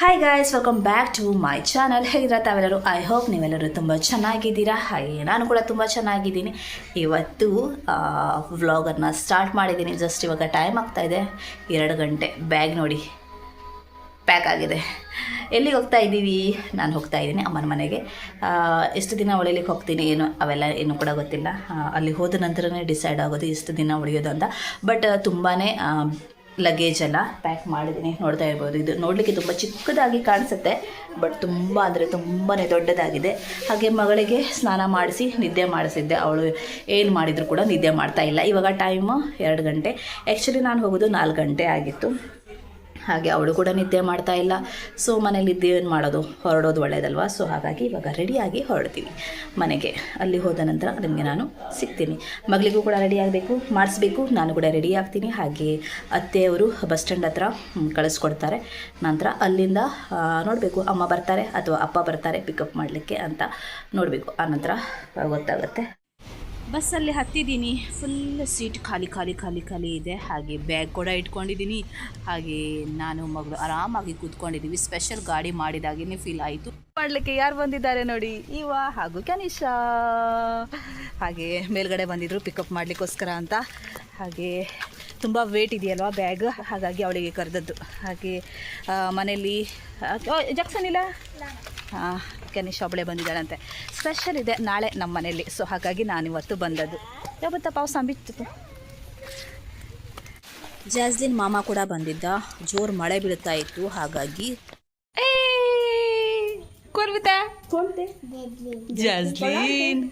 Hi guys welcome back to my channel ಹೇಗಿದ್ದೀರಾ ತಾವೆಲ್ಲರೂ I hope ನೀವೆಲ್ಲರೂ ತುಂಬ ಚೆನ್ನಾಗಿದ್ದೀರಾ? ಹಾಗೆ ನಾನು ಕೂಡ ತುಂಬ ಚೆನ್ನಾಗಿದ್ದೀನಿ. ಇವತ್ತು ವ್ಲಾಗನ್ನು ಸ್ಟಾರ್ಟ್ ಮಾಡಿದ್ದೀನಿ. ಜಸ್ಟ್ ಇವಾಗ ಟೈಮ್ ಆಗ್ತಾ ಇದೆ. ಎರಡು ಗಂಟೆ. ಬ್ಯಾಗ್ ನೋಡಿ. ಪ್ಯಾಕ್ ಆಗಿದೆ. ಎಲ್ಲಿಗೆ ಹೋಗ್ತಾ ಇದ್ದೀವಿ? ನಾನು ಹೋಗ್ತಾ ಇದ್ದೀನಿ ಅಮ್ಮನ ಮನೆಗೆ. ಎಷ್ಟು ದಿನ ಉಳಿಲಿಕ್ಕೆ ಹೋಗ್ತೀನಿ. ಏನು, ಅವೆಲ್ಲ ಏನು ಕೂಡ ಗೊತ್ತಿಲ್ಲ. ಅಲ್ಲಿ ಹೋದ ನಂತರನೇ ಡಿಸೈಡ್ ಆಗೋದು ಎಷ್ಟು ದಿನ ಉಳಿಯೋದು ಅಂತ. ಬಟ್ ತುಂಬಾ ಲಗೇಜ್ ಎಲ್ಲ ಪ್ಯಾಕ್ ಮಾಡಿದ್ದೀನಿ. ನೋಡ್ತಾ ಇರ್ಬೋದು. ಇದು ನೋಡಲಿಕ್ಕೆ ತುಂಬ ಚಿಕ್ಕದಾಗಿ ಕಾಣಿಸುತ್ತೆ ಬಟ್ ತುಂಬ ಅಂದರೆ ತುಂಬಾ ದೊಡ್ಡದಾಗಿದೆ. ಹಾಗೆ ಮಗಳಿಗೆ ಸ್ನಾನ ಮಾಡಿಸಿ ನಿದ್ದೆ ಮಾಡಿಸಿದ್ದೆ. ಅವಳು ಏನು ಮಾಡಿದರೂ ಕೂಡ ನಿದ್ದೆ ಮಾಡ್ತಾ ಇಲ್ಲ. ಇವಾಗ ಟೈಮು ಎರಡು ಗಂಟೆ. ಆ್ಯಕ್ಚುಲಿ ನಾನು ಹೋಗೋದು ನಾಲ್ಕು ಗಂಟೆ ಆಗಿತ್ತು. ಹಾಗೆ ಅವಳು ಕೂಡ ನಿದ್ದೆ ಮಾಡ್ತಾ ಇಲ್ಲ. ಸೊ ಮನೇಲಿ ಏನು ಮಾಡೋದು? ಹೊರಡೋದು ಒಳ್ಳೇದಲ್ವಾ? ಸೊ ಹಾಗಾಗಿ ಇವಾಗ ರೆಡಿಯಾಗಿ ಹೊರಡ್ತೀವಿ. ಮನೆಗೆ. ಅಲ್ಲಿ ಹೋದ ನಂತರ ನಿಮಗೆ ನಾನು ಸಿಗ್ತೀನಿ. ಮಗಳಿಗೂ ಕೂಡ ರೆಡಿ ಆಗಬೇಕು, ಮಾಡಿಸ್ಬೇಕು. ನಾನು ಕೂಡ ರೆಡಿ ಆಗ್ತೀನಿ. ಹಾಗೆ ಅತ್ತೆಯವರು ಬಸ್ ಸ್ಟ್ಯಾಂಡ್ ಹತ್ರ ಕಳಿಸ್ಕೊಡ್ತಾರೆ. ನಂತರ ಅಲ್ಲಿಂದ ನೋಡಬೇಕು ಅಮ್ಮ ಬರ್ತಾರೆ ಅಥವಾ ಅಪ್ಪ ಬರ್ತಾರೆ ಪಿಕಪ್ ಮಾಡಲಿಕ್ಕೆ ಅಂತ ನೋಡಬೇಕು. ಆನಂತರ ಗೊತ್ತಾಗುತ್ತೆ. ಬಸ್ಸಲ್ಲಿ ಹತ್ತಿದ್ದೀನಿ. ಫುಲ್ ಸೀಟ್ ಖಾಲಿ ಖಾಲಿ ಖಾಲಿ ಖಾಲಿ ಇದೆ. ಹಾಗೆ ಬ್ಯಾಗ್ ಕೂಡ ಇಟ್ಕೊಂಡಿದ್ದೀನಿ. ಹಾಗೆ ನಾನು ಮಗಳು ಆರಾಮಾಗಿ ಕೂತ್ಕೊಂಡಿದ್ದೀವಿ. ಸ್ಪೆಷಲ್ ಗಾಡಿ ಮಾಡಿದಾಗೇ ಫೀಲ್ ಆಯಿತು. ಮಾಡಲಿಕ್ಕೆ ಯಾರು ಬಂದಿದ್ದಾರೆ ನೋಡಿ? ಇವ ಹಾಗೂ ಕನಿಷಾ ಹಾಗೆ ಮೇಲ್ಗಡೆ ಬಂದಿದ್ರು ಪಿಕಪ್ ಮಾಡಲಿಕ್ಕೋಸ್ಕರ ಅಂತ. ಹಾಗೆ ತುಂಬ ವೇಟ್ ಇದೆಯಲ್ವಾ ಬ್ಯಾಗ್ ಹಾಗಾಗಿ ಅವಳಿಗೆ ಕರೆದದ್ದು. ಹಾಗೆ ಮನೆಯಲ್ಲಿ ಜಕ್ಸನ್ ಇಲ್ಲ? ಹಾಂ ಕನಿಷ್ ಒಬ್ಬಳೆ ಬಂದಿದ್ದಾಳಂತೆ. ಸ್ಪೆಷಲ್ ಇದೆ ನಾಳೆ ನಮ್ಮ ಮನೆಯಲ್ಲಿ. ಸೊ ಹಾಗಾಗಿ ನಾನಿವತ್ತು ಬಂದದ್ದು. ಯಾವತ್ತ ಪಾವು ಸಂಬಿತ್ತು ಜಾಸ್ಲಿನ್ ಮಾಮ ಕೂಡ ಬಂದಿದ್ದ. ಜೋರು ಮಳೆ ಬೀಳ್ತಾ ಇತ್ತು. ಹಾಗಾಗಿ ಕೊರ್ವಿತಾ ಜಾಸ್ಲಿನ್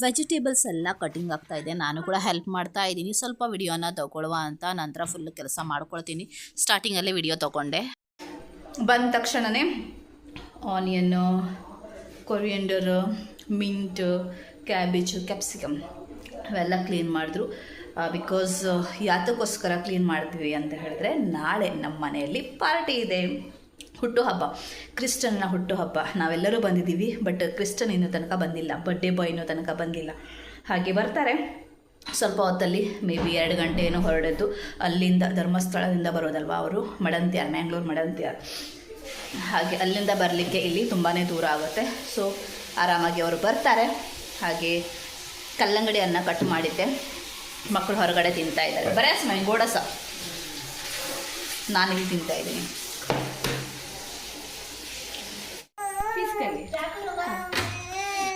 ವೆಜಿಟೇಬಲ್ಸ್ ಎಲ್ಲ ಕಟಿಂಗ್ ಆಗ್ತಾ ಇದೆ. ನಾನು ಕೂಡ ಹೆಲ್ಪ್ ಮಾಡ್ತಾ ಇದ್ದೀನಿ. ಸ್ವಲ್ಪ ವಿಡಿಯೋನ ತಗೊಳ್ಳುವ ಅಂತ ನಂತರ ಫುಲ್ ಕೆಲಸ ಮಾಡ್ಕೊಳ್ತೀನಿ. ಸ್ಟಾರ್ಟಿಂಗಲ್ಲೇ ವಿಡಿಯೋ ತಗೊಂಡೆ. ಬಂದ ತಕ್ಷಣವೇ ಆನಿಯನ್ನು ಕೊರಿಯಂಡರ್, ಮಿಂಟ್, ಕ್ಯಾಬೇಜು, ಕ್ಯಾಪ್ಸಿಕಮ್ ಅವೆಲ್ಲ ಕ್ಲೀನ್ ಮಾಡಿದ್ರು. ಬಿಕಾಸ್ ಯಾತಕ್ಕೋಸ್ಕರ ಕ್ಲೀನ್ ಮಾಡ್ತೀವಿ ಅಂತ ಹೇಳಿದ್ರೆ ನಾಳೆ ನಮ್ಮ ಮನೆಯಲ್ಲಿ ಪಾರ್ಟಿ ಇದೆ. ಹುಟ್ಟುಹಬ್ಬ ಕ್ರಿಸ್ಟನ್ನ ಹುಟ್ಟುಹಬ್ಬ. ನಾವೆಲ್ಲರೂ ಬಂದಿದ್ದೀವಿ ಬಟ್ ಕ್ರಿಸ್ಟನ್ ಇನ್ನೂ ತನಕ ಬಂದಿಲ್ಲ ಬರ್ಡೇ ಬಾಯ್ ಇನ್ನೂ ತನಕ ಬಂದಿಲ್ಲ. ಹಾಗೆ ಬರ್ತಾರೆ. ಸ್ವಲ್ಪ ಹೊತ್ತಲ್ಲಿ ಮೇ ಬಿ ಎರಡು ಗಂಟೆ ಏನೋ ಹೊರಡದ್ದು. ಅಲ್ಲಿಂದ ಧರ್ಮಸ್ಥಳದಿಂದ ಬರೋದಲ್ವ ಅವರು? ಮಡಂತ್ಯಾರ್, ಮ್ಯಾಂಗ್ಳೂರು ಮಡಂತ್ಯಾರ್. ಹಾಗೆ ಅಲ್ಲಿಂದ ಬರಲಿಕ್ಕೆ ಇಲ್ಲಿ ತುಂಬಾ ದೂರ ಆಗುತ್ತೆ. ಸೊ ಆರಾಮಾಗಿ ಅವರು ಬರ್ತಾರೆ. ಹಾಗೆ ಕಲ್ಲಂಗಡಿ ಅನ್ನ ಕಟ್ ಮಾಡಿದ್ದೆ. ಮಕ್ಕಳು ಹೊರಗಡೆ ತಿಂತಾ ಇದ್ದಾರೆ. ಬರೇ ಸ್ಮೈ ಗೋಡಸ. ನಾನಿಲ್ಲಿ ತಿಂತಾ ಇದ್ದೀನಿ.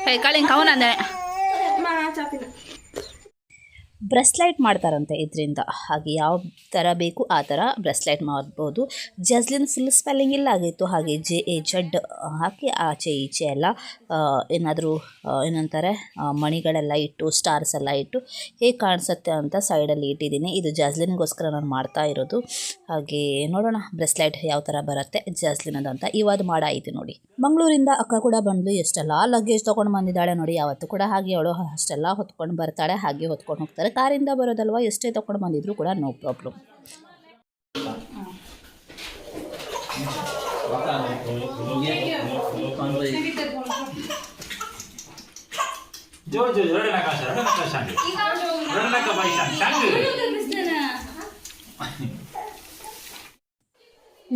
Hey, kalin kauna na. Ma, chapin. ಬ್ರೆಸ್ಲೈಟ್ ಮಾಡ್ತಾರಂತೆ ಇದರಿಂದ. ಹಾಗೆ ಯಾವ ಥರ ಬೇಕು ಆ ಥರ ಬ್ರೆಸ್ಲೈಟ್ ಮಾಡ್ಬೋದು. ಜಸ್ಲಿನ್ ಫುಲ್ ಸ್ಪೆಲ್ಲಿಂಗ್ ಇಲ್ಲ ಆಗಿತ್ತು. ಹಾಗೆ ಜೆ, ಎ, ಜಡ್ ಹಾಕಿ ಆಚೆ ಈಚೆ ಎಲ್ಲ ಏನಾದರೂ ಏನಂತಾರೆ ಮಣಿಗಳೆಲ್ಲ ಇಟ್ಟು, ಸ್ಟಾರ್ಸ್ ಎಲ್ಲ ಇಟ್ಟು ಹೇಗೆ ಕಾಣಿಸುತ್ತೆ ಅಂತ ಸೈಡಲ್ಲಿ ಇಟ್ಟಿದ್ದೀನಿ. ಇದು ಜಾಸ್ಲಿನ್ಗೋಸ್ಕರ ನಾನು ಮಾಡ್ತಾ ಇರೋದು. ಹಾಗೆ ನೋಡೋಣ ಬ್ರೆಸ್ಲೈಟ್ ಯಾವ ಥರ ಬರುತ್ತೆ. ಜಾಸ್ಲಿನದು ಅಂತ ಇವಾದ ಮಾಡಾಯಿತು ನೋಡಿ. ಮಂಗಳೂರಿಂದ ಅಕ್ಕ ಕೂಡ ಬಂದ್ಲು. ಎಷ್ಟೆಲ್ಲ ಲಗೇಜ್ ತೊಗೊಂಡು ಬಂದಿದ್ದಾಳೆ ನೋಡಿ. ಯಾವತ್ತು ಕೂಡ ಹಾಗೆ ಅವಳು ಅಷ್ಟೆಲ್ಲ ಹೊತ್ಕೊಂಡು ಬರ್ತಾಳೆ. ಹಾಗೆ ಹೊತ್ಕೊಂಡು ಹೋಗ್ತಾರೆ. ಕಾರಿಂದ ಬರೋದಲ್ವ ಎಷ್ಟೇ ತೊಗೊಂಡು ಬಂದಿದ್ರು ಕೂಡ ನೋ ಪ್ರಾಬ್ಲಮ್ जो जो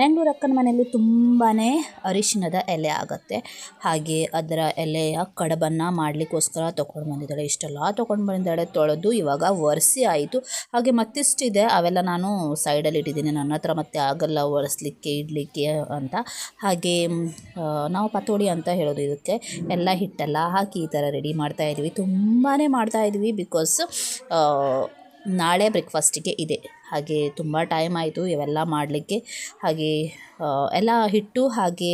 ಮ್ಯಾಂಗ್ಳೂರ್ ಅಕ್ಕನ ಮನೆಯಲ್ಲಿ ತುಂಬಾ ಅರಿಶಿನದ ಎಲೆ ಆಗುತ್ತೆ. ಹಾಗೆ ಅದರ ಎಲೆಯ ಕಡಬನ್ನು ಮಾಡಲಿಕ್ಕೋಸ್ಕರ ತೊಗೊಂಡು ಬಂದಿದ್ದಾಳೆ. ಇಷ್ಟೆಲ್ಲ ತೊಗೊಂಡು ಬಂದಿದ್ದಾಳೆ, ತೊಳೆದು ಇವಾಗ ಒರೆಸಿ ಆಯಿತು. ಹಾಗೆ ಮತ್ತಿಷ್ಟಿದೆ, ಅವೆಲ್ಲ ನಾನು ಸೈಡಲ್ಲಿ ಇಟ್ಟಿದ್ದೀನಿ. ನನ್ನ ಹತ್ರ ಮತ್ತೆ ಆಗಲ್ಲ, ಒರೆಸ್ಲಿಕ್ಕೆ, ಇಡಲಿಕ್ಕೆ ಅಂತ. ಹಾಗೆ ನಾವು ಪತೋಡಿ ಅಂತ ಹೇಳೋದು ಇದಕ್ಕೆ. ಎಲ್ಲ ಹಿಟ್ಟೆಲ್ಲ ಹಾಕಿ ಈ ಥರ ರೆಡಿ ಮಾಡ್ತಾ ಇದ್ವಿ ತುಂಬಾ ಮಾಡ್ತಾ ಇದ್ವಿ ಬಿಕಾಸ್ ನಾಳೆ ಬ್ರೇಕ್ಫಾಸ್ಟಿಗೆ ಇದೆ. ಹಾಗೆ ತುಂಬ ಟೈಮ್ ಆಯಿತು ಇವೆಲ್ಲ ಮಾಡಲಿಕ್ಕೆ. ಹಾಗೆ ಎಲ್ಲ ಹಿಟ್ಟು ಹಾಗೆ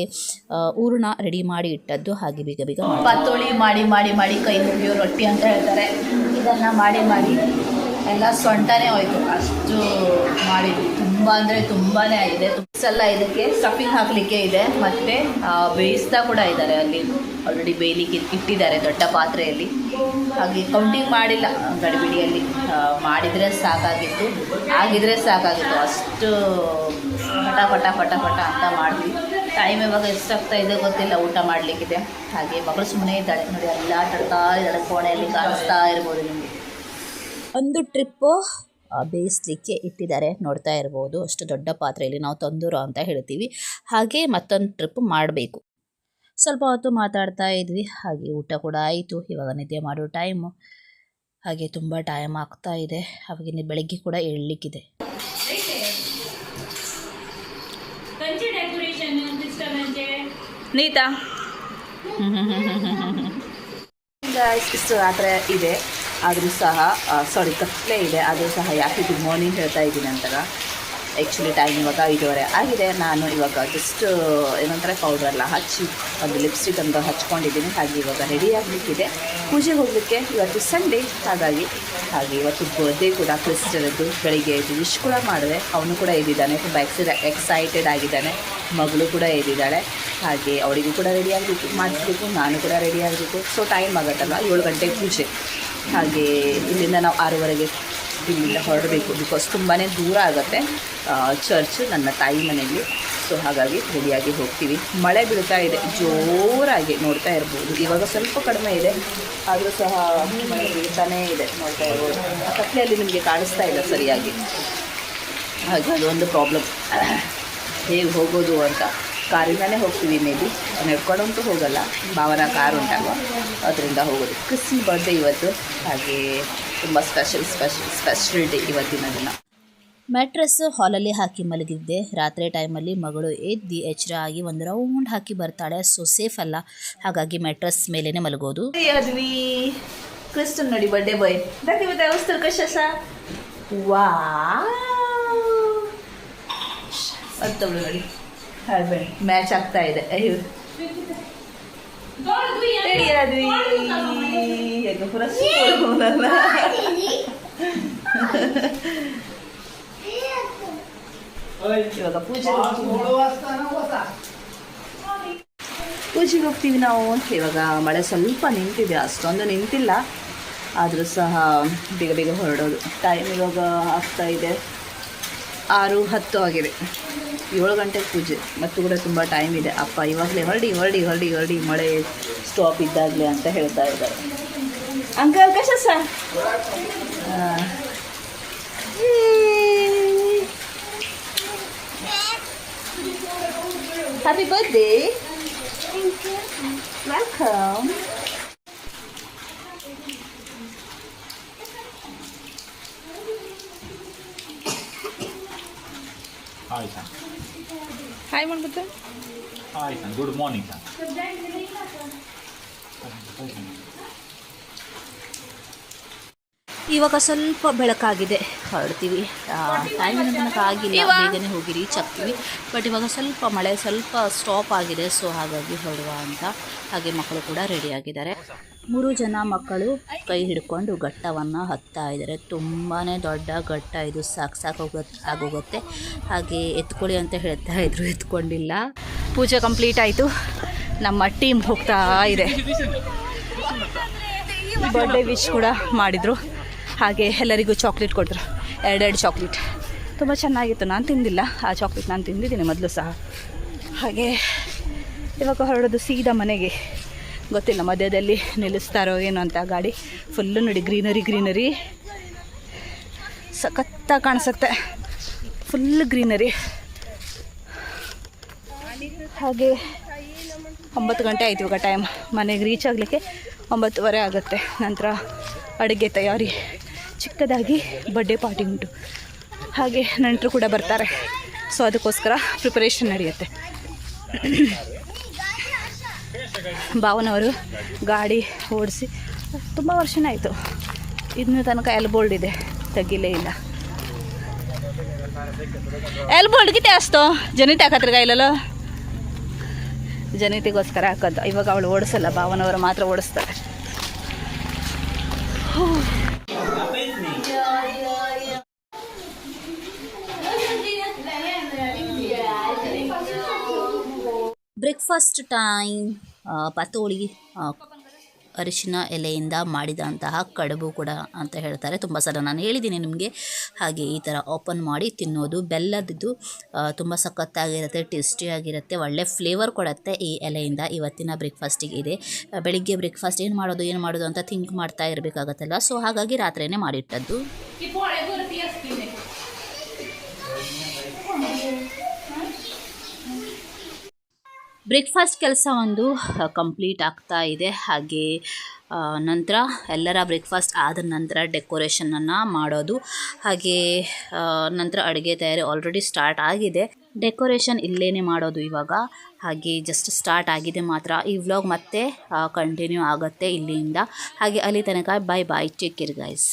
ಹೂರಣ ರೆಡಿ ಮಾಡಿ ಇಟ್ಟದ್ದು ಹಾಗೆ ಬೇಗ ಬೀಗ ಪತ್ತೋಳಿ ಮಾಡಿ ಮಾಡಿ ಮಾಡಿ ಕೈ ಮುಗಿಯೋ ರೊಟ್ಟಿ ಅಂತ ಹೇಳ್ತಾರೆ. ಇದನ್ನು ಮಾಡಿ ಮಾಡಿ ಎಲ್ಲ ಸೊಂಟನೇ ಹೋಯಿತು. ಅಷ್ಟು ಮಾಡಿದ್ವಿ. ತುಂಬ ಅಂದ್ರೆ ತುಂಬಾ ಇದೆ ಎಲ್ಲ ಇದಕ್ಕೆ ಸ್ಟಫಿಂಗ್ ಹಾಕಲಿಕ್ಕೆ ಇದೆ. ಮತ್ತೆ ಬೇಯಿಸ್ತಾ ಕೂಡ ಇದ್ದಾರೆ. ಅಲ್ಲಿ ಆಲ್ರೆಡಿ ಬೇಯಲಿಕ್ಕೆ ಇಟ್ಟಿದ್ದಾರೆ ದೊಡ್ಡ ಪಾತ್ರೆಯಲ್ಲಿ. ಹಾಗೆ ಕೌಂಟಿಂಗ್ ಮಾಡಿಲ್ಲ. ಗಡಿಬಿಡಿಯಲ್ಲಿ ಮಾಡಿದ್ರೆ ಮಾಡಿದರೆ ಸಾಕಾಗಿತ್ತು. ಆಗಿದ್ರೆ ಸಾಕಾಗಿತ್ತು. ಅಷ್ಟು ಪಟ ಪಟ ಪಟ ಪಟ ಅಂತ ಮಾಡಿದ್ವಿ. ಟೈಮ್ ಇವಾಗ ಎಷ್ಟಾಗ್ತಾ ಇದೆ ಗೊತ್ತಿಲ್ಲ. ಊಟ ಮಾಡಲಿಕ್ಕಿದೆ. ಹಾಗೆ ಮಗಳು ಸುಮ್ಮನೆ ಇದ್ದಾಳೆ. ನೋಡಿ ಎಲ್ಲ ಆಟಾಡ್ತಾ ಇದ್ದಾಳೆ. ಕೋಣೆಯಲ್ಲಿ ಕಾಣಿಸ್ತಾ ಇರ್ಬೋದು ನಿಮಗೆ. ಒಂದು ಟ್ರಿಪ್ಪು ಬೇಯಿಸ್ಲಿಕ್ಕೆ ಇಟ್ಟಿದ್ದಾರೆ. ನೋಡ್ತಾ ಇರ್ಬೋದು. ಅಷ್ಟು ದೊಡ್ಡ ಪಾತ್ರೆಯಲ್ಲಿ ನಾವು ತಂದೂರು ಅಂತ ಹೇಳ್ತೀವಿ. ಹಾಗೆ ಮತ್ತೊಂದು ಟ್ರಿಪ್ ಮಾಡಬೇಕು. ಸ್ವಲ್ಪ ಹೊತ್ತು ಮಾತಾಡ್ತಾ ಇದ್ವಿ. ಹಾಗೆ ಊಟ ಕೂಡ ಆಯಿತು. ಇವಾಗ ನಿದ್ದೆ ಮಾಡೋ ಟೈಮು ಹಾಗೆ ತುಂಬ ಟೈಮ್ ಆಗ್ತಾ ಇದೆ. ಹಾಗೆ ಬೆಳಗ್ಗೆ ಕೂಡ ಹೇಳಲಿಕ್ಕಿದೆ. ನೀತಾ? ಇಷ್ಟು ಆದರೆ ಇದೆ. ಆದರೂ ಸಹ ಸಾರಿ ತಪ್ಪಲೇ ಇದೆ, ಆದರೂ ಸಹ ಯಾಕೆ ಗುಡ್ ಮಾರ್ನಿಂಗ್ ಹೇಳ್ತಾ ಇದ್ದೀನಿ ಅಂತಾಗ ಆ್ಯಕ್ಚುಲಿ ಟೈಮ್ ಇವಾಗ ಐದುವರೆ ಆಗಿದೆ. ನಾನು ಇವಾಗ ಜಸ್ಟ್ ಏನಂತಾರೆ ಪೌಡರ್ ಎಲ್ಲ ಹಚ್ಚಿ ಒಂದು ಲಿಪ್ಸ್ಟಿಕ್ ಅಂತ ಹಚ್ಕೊಂಡಿದ್ದೀನಿ. ಹಾಗೆ ಇವಾಗ ರೆಡಿ ಆಗಲಿಕ್ಕಿದೆ. ಪೂಜೆ ಹೋಗಲಿಕ್ಕೆ ಇವತ್ತು ಸಂಡೇ ಹಾಗಾಗಿ, ಹಾಗೆ ಇವತ್ತು ಬರ್ಡೇ ಕೂಡ ಕ್ರಿಸ್ಟರದ್ದು ಬೆಳಿಗ್ಗೆ ಎದ್ದು ವಿಶ್ ಕೂಡ ಮಾಡಿದೆ. ಅವನು ಕೂಡ ಇದ್ದಿದ್ದಾನೆ ತುಂಬ ಎಕ್ಸ ಎಕ್ಸೈಟೆಡ್ ಆಗಿದ್ದಾನೆ. ಮಗಳು ಕೂಡ ಇದ್ದಿದ್ದಾಳೆ ಹಾಗೆ ಅವಳಿಗೂ ಕೂಡ ರೆಡಿ ಆಗಬೇಕು. ಮಾಡಿಸ್ಬೇಕು. ನಾನು ಕೂಡ ರೆಡಿ ಆಗಬೇಕು. ಸೊ ಟೈಮ್ ಆಗುತ್ತಲ್ಲ ಏಳು ಗಂಟೆಗೆ ಪೂಜೆ. ಹಾಗೆ ಇಲ್ಲಿಂದ ನಾವು ಆರೂವರೆಗೆ ಇಲ್ಲಿಂದ ಹೊರಡಬೇಕು ಬಿಕಾಸ್ ತುಂಬಾ ದೂರ ಆಗುತ್ತೆ ಚರ್ಚ್ ನನ್ನ ತಾಯಿ ಮನೆಯಲ್ಲಿ. ಸೊ ಹಾಗಾಗಿ ರೆಡಿಯಾಗಿ ಹೋಗ್ತೀವಿ. ಮಳೆ ಬೀಳ್ತಾ ಇದೆ, ಜೋರಾಗಿ ನೋಡ್ತಾ ಇರ್ಬೋದು. ಇವಾಗ ಸ್ವಲ್ಪ ಕಡಿಮೆ ಇದೆ, ಆದರೂ ಸಹ ಮಳೆ ಬೀಳ್ತಾನೇ ಇದೆ ನೋಡ್ತಾ ಇರ್ಬೋದು. ಆ ನಿಮಗೆ ಕಾಣಿಸ್ತಾ ಇಲ್ಲ ಸರಿಯಾಗಿ. ಹಾಗೆ ಅದೊಂದು ಪ್ರಾಬ್ಲಮ್ ಹೇಗೆ ಹೋಗೋದು ಅಂತ. ಕಾರಿಂದನೇ ಹೋಗ್ತೀವಿ ಮೇ ಬಿ ನಡ್ಕೊಂಡಂತೂ ಹೋಗಲ್ಲ. ಭಾವನ ಕಾರ್ ಉಂಟಲ್ವ? ಅದರಿಂದ ಹೋಗೋದು. ಕ್ರಿಸ್ಮಸ್ ಬರ್ಡೇ ಇವತ್ತು. ಹಾಗೆ ತುಂಬ ಸ್ಪೆಷಲ್ ಸ್ಪೆಷಲ್ ಸ್ಪೆಷಲ್ ಡೇ ಇವತ್ತಿನ ದಿನ. ಮ್ಯಾಟ್ರೆಸ್ ಹಾಲಲ್ಲಿ ಹಾಕಿ ಮಲಗಿದ್ದೆ. ರಾತ್ರಿ ಟೈಮಲ್ಲಿ ಮಗಳು ಎದ್ದು ಎಚ್ಚರ ಆಗಿ ಒಂದು ರೌಂಡ್ ಹಾಕಿ ಬರ್ತಾಳೆ. ಸೊ ಸೇಫ್ ಅಲ್ಲ. ಹಾಗಾಗಿ ಮ್ಯಾಟ್ರೆಸ್ ಮೇಲೇನೆ ಮಲಗೋದು. ಕ್ರಿಸ್ಟನ್ ಕ್ರಿಸ್ತನ್ ನೋಡಿ ಬರ್ಡೇ ಬಾಯ್ ಇವತ್ತು ಅವಸ್ತರ ಕಶ ವಾ ನೋಡಿ. ಮ್ಯಾಚ್ ಆಗ್ತಾ ಇದೆ. ಅಯ್ಯೋ. ಇವಾಗ ಪೂಜೆ ಪೂಜೆಗೆ ಹೋಗ್ತೀವಿ ನಾವು ಇವಾಗ ಮಳೆ ಸ್ವಲ್ಪ ನಿಂತಿದೆ, ಅಷ್ಟೊಂದು ನಿಂತಿಲ್ಲ. ಆದರೂ ಸಹ ಬೇಗ ಬೇಗ ಹೊರಡೋದು. ಟೈಮ್ ಇವಾಗ ಆಗ್ತಾ ಇದೆ. ಆರು ಹತ್ತು ಆಗಿದೆ. ಏಳು ಗಂಟೆಗೆ ಪೂಜೆ, ಮತ್ತು ಕೂಡ ತುಂಬ ಟೈಮ್ ಇದೆ. ಅಪ್ಪ ಇವಾಗಲೇ ಹೊರಡಿ ಹೊರಡಿ ಹೊರಡಿ ಹೊರಡಿ ಮಳೆ ಸ್ಟಾಪ್ ಇದ್ದಾಗಲೇ ಅಂತ ಹೇಳ್ತಾ ಇದ್ದಾರೆ. ಅಂಕ ಕಶ sir happy birthday welcome hi sir hi ಮಾಡ್ಬಿಟ್ಟು hi sir good morning sir ಇವಾಗ ಸ್ವಲ್ಪ ಬೆಳಕಾಗಿದೆ. ಹೊರಡ್ತೀವಿ. ಟೈಮಿನ ತನಕ ಆಗಿಲ್ಲ. ಬೇಗನೆ ಹೋಗಿ ರೀಚ್ ಆಗ್ತೀವಿ. ಬಟ್ ಇವಾಗ ಸ್ವಲ್ಪ ಮಳೆ ಸ್ವಲ್ಪ ಸ್ಟಾಪ್ ಆಗಿದೆ. ಸೊ ಹಾಗಾಗಿ ಹೊರಡುವ ಅಂತ ಹಾಗೆ ಮಕ್ಕಳು ಕೂಡ ರೆಡಿ ಆಗಿದ್ದಾರೆ. ಮೂರು ಜನ ಮಕ್ಕಳು ಕೈ ಹಿಡ್ಕೊಂಡು ಘಟ್ಟವನ್ನು ಹತ್ತಾ ಇದ್ದಾರೆ. ತುಂಬಾ ದೊಡ್ಡ ಘಟ್ಟ ಇದು. ಸಾಕು ಸಾಕೋಗುತ್ತೆ ಆಗೋಗುತ್ತೆ. ಹಾಗೆ ಎತ್ಕೊಳ್ಳಿ ಅಂತ ಹೇಳ್ತಾ ಇದ್ರು. ಎತ್ಕೊಂಡಿಲ್ಲ. ಪೂಜೆ ಕಂಪ್ಲೀಟ್ ಆಯಿತು. ನಮ್ಮ ಟೀಮ್ ಹೋಗ್ತಾ ಇದೆ. ಬರ್ಡೇ ವಿಶ್ ಕೂಡ ಮಾಡಿದರು. ಹಾಗೆ ಎಲ್ಲರಿಗೂ ಚಾಕ್ಲೇಟ್ ಕೊಟ್ಟರು ಎರಡೆರಡು ಚಾಕ್ಲೇಟ್ ತುಂಬ ಚೆನ್ನಾಗಿತ್ತು. ನಾನು ತಿಂದಿಲ್ಲ. ಆ ಚಾಕ್ಲೇಟ್ ನಾನು ತಿಂದಿದ್ದೀನಿ ಮೊದಲು ಸಹ. ಹಾಗೆ ಇವಾಗ ಹೊರಡೋದು ಸೀದಾ ಮನೆಗೆ. ಗೊತ್ತಿಲ್ಲ, ಮಧ್ಯದಲ್ಲಿ ನಿಲ್ಲಿಸ್ತಾರೋ ಏನೋ ಅಂತ ಗಾಡಿ. ಫುಲ್ಲು ನೋಡಿ ಗ್ರೀನರಿ ಗ್ರೀನರಿ ಸಖತ್ತಾಗಿ ಕಾಣಿಸುತ್ತೆ. ಫುಲ್ ಗ್ರೀನರಿ ಹಾಗೆ ಒಂಬತ್ತು ಗಂಟೆ ಆಯಿತು ಇವಾಗ ಟೈಮ್ ಮನೆಗೆ ರೀಚ್ ಆಗಲಿಕ್ಕೆ ಒಂಬತ್ತುವರೆ ಆಗುತ್ತೆ. ನಂತರ ಅಡುಗೆ ತಯಾರಿ. ಚಿಕ್ಕದಾಗಿ ಬರ್ಡೇ ಪಾರ್ಟಿ ಉಂಟು. ಹಾಗೆ ನೆಂಟರು ಕೂಡ ಬರ್ತಾರೆ. ಸೊ ಅದಕ್ಕೋಸ್ಕರ ಪ್ರಿಪರೇಷನ್ ನಡೆಯುತ್ತೆ. ಭಾವನವರು ಗಾಡಿ ಓಡಿಸಿ ತುಂಬ ವರ್ಷನೇ ಆಯಿತು. ಇನ್ನು ತನಕ ಎಲ್ಬೋಲ್ಡ್ ಇದೆ, ತೆಗಿಲೇ ಇಲ್ಲ. ಎಲ್ಬೋಲ್ಡ್ ಕಿತ್ತೆ ಅಷ್ಟು ಜನಿತೆ ಹಾಕತ್ರಿ ಕೈಲಲ್ಲ? ಜನಿತಿಗೋಸ್ಕರ ಹಾಕೋದು. ಇವಾಗ ಅವಳು ಓಡಿಸಲ್ಲ, ಭಾವನವರು ಮಾತ್ರ ಓಡಿಸ್ತಾರೆ. ಬ್ರೇಕ್ಫಾಸ್ಟ್ ಟೈಮ್ ಪಾತೋಳಿ ಅರಿಶಿನ ಎಲೆಯಿಂದ ಮಾಡಿದಂತಹ ಕಡುಬು ಕೂಡ ಅಂತ ಹೇಳ್ತಾರೆ. ತುಂಬ ಸಲ ನಾನು ಹೇಳಿದ್ದೀನಿ ನಿಮಗೆ. ಹಾಗೆ ಈ ಥರ ಓಪನ್ ಮಾಡಿ ತಿನ್ನೋದು, ಬೆಲ್ಲದ್ದು ತುಂಬ ಸಖತ್ತಾಗಿರುತ್ತೆ ಟೇಸ್ಟಿಯಾಗಿರುತ್ತೆ ಒಳ್ಳೆ ಫ್ಲೇವರ್ ಕೊಡುತ್ತೆ ಈ ಎಲೆಯಿಂದ ಇವತ್ತಿನ ಬ್ರೇಕ್ಫಾಸ್ಟಿಗೆ ಇದೆ. ಬೆಳಿಗ್ಗೆ ಬ್ರೇಕ್ಫಾಸ್ಟ್ ಏನು ಮಾಡೋದು ಏನು ಮಾಡೋದು ಅಂತ ಥಿಂಕ್ ಮಾಡ್ತಾ ಇರಬೇಕಾಗತ್ತಲ್ಲ. ಸೊ ಹಾಗಾಗಿ ರಾತ್ರಿಯೇ ಮಾಡಿಟ್ಟದ್ದು. ಬ್ರೇಕ್ಫಾಸ್ಟ್ ಕೆಲಸ ಒಂದು ಕಂಪ್ಲೀಟ್ ಆಗ್ತಾ ಇದೆ. ಹಾಗೆ ನಂತರ ಎಲ್ಲರ ಬ್ರೇಕ್ಫಾಸ್ಟ್ ಆದ ನಂತರ ಡೆಕೋರೇಷನನ್ನು ಮಾಡೋದು. ಹಾಗೆ ನಂತರ ಅಡುಗೆ ತಯಾರಿ ಆಲ್ರೆಡಿ ಸ್ಟಾರ್ಟ್ ಆಗಿದೆ. ಡೆಕೋರೇಷನ್ ಇಲ್ಲೇನೆ ಮಾಡೋದು ಇವಾಗ. ಹಾಗೆ ಜಸ್ಟ್ ಸ್ಟಾರ್ಟ್ ಆಗಿದೆ ಮಾತ್ರ. ಈ ವ್ಲಾಗ್ ಮತ್ತೆ ಕಂಟಿನ್ಯೂ ಆಗುತ್ತೆ ಇಲ್ಲಿಂದ. ಹಾಗೆ, ಅಲ್ಲಿ ತನಕ bye bye take care guys